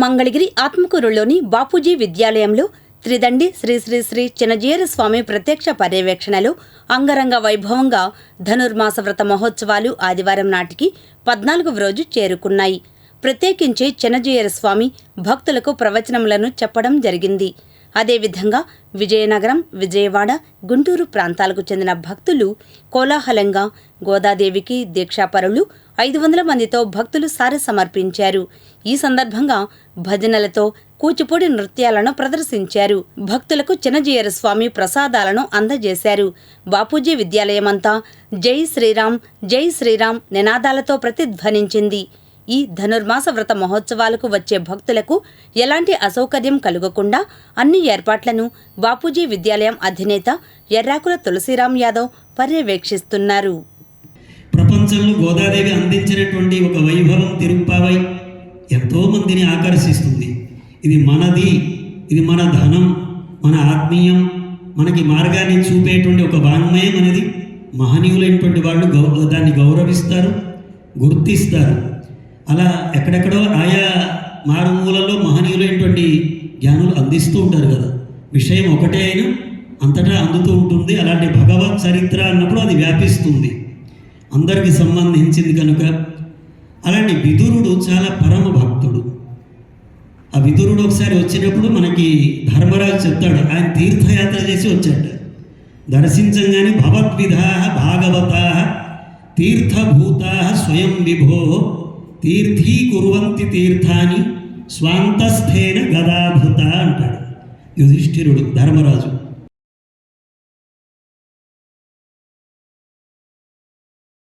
మంగళగిరి ఆత్మకూరులోని బాపూజీ విద్యాలయంలో త్రిదండి శ్రీ శ్రీ శ్రీ చినజీయర స్వామి ప్రత్యక్ష పర్యవేక్షణలో అంగరంగ వైభవంగా ధనుర్మాస వ్రత మహోత్సవాలు ఆదివారం నాటికి పద్నాలుగవ రోజు చేరుకున్నాయి. ప్రత్యేకించి చినజీయర స్వామి భక్తులకు ప్రవచనములను చెప్పడం జరిగింది. అదేవిధంగా విజయనగరం విజయవాడ గుంటూరు ప్రాంతాలకు చెందిన భక్తులు కోలాహలంగా గోదాదేవికి దీక్షాపరులు ఐదు వందల మందితో భక్తులు సారి సమర్పించారు. ఈ సందర్భంగా భజనలతో కూచిపూడి నృత్యాలను ప్రదర్శించారు. భక్తులకు చిన్నజీయర స్వామి ప్రసాదాలను అందజేశారు. బాపూజీ విద్యాలయమంతా జై శ్రీరామ్ జై శ్రీరామ్ నినాదాలతో ప్రతిధ్వనించింది. ఈ ధనుర్మాస వ్రత మహోత్సవాలకు వచ్చే భక్తులకు ఎలాంటి అసౌకర్యం కలుగకుండా అన్ని ఏర్పాట్లను బాపూజీ విద్యాలయం అధినేత ఎర్రాకుల తులసిరామ్ యాదవ్ పర్యవేక్షిస్తున్నారు. ప్రపంచంలో గోదాదేవి అందించినటువంటి ఒక వైభవం తిరుప్పావై ఎంతో మందిని ఆకర్షిస్తుంది. ఇది మనది ఇది మన ధనం మన ఆత్మీయం మనకి మార్గాన్ని చూపేటువంటి ఒక వాంగ్మయం అనేది మహనీయులైనటువంటి వాళ్ళు గౌ దాన్ని గౌరవిస్తారు గుర్తిస్తారు. అలా ఎక్కడెక్కడో ఆయా మారుమూలలో మహనీయులైనటువంటి జ్ఞానులు అందిస్తూ ఉంటారు కదా. విషయం ఒకటే అయినా అంతటా అందుతూ ఉంటుంది. అలాంటి భగవత్ చరిత్ర అన్నప్పుడు అది వ్యాపిస్తుంది. అందరికి సంబంధించింది కనుక. అలాంటి విదురుడు చాలా పరమ భక్తుడు. ఆ విదురుడు ఒకసారి వచ్చినప్పుడు మనకి ధర్మరాజు చెప్తాడు ఆయన తీర్థయాత్ర చేసి వచ్చాడు. దర్శించంగానే భవద్విధా భాగవతా తీర్థభూతా స్వయం విభో తీర్థీకురువంతి తీర్థాన్ని స్వాంతస్థేన గదాభృత అంటాడు. యుధిష్ఠిరుడు ధర్మరాజు.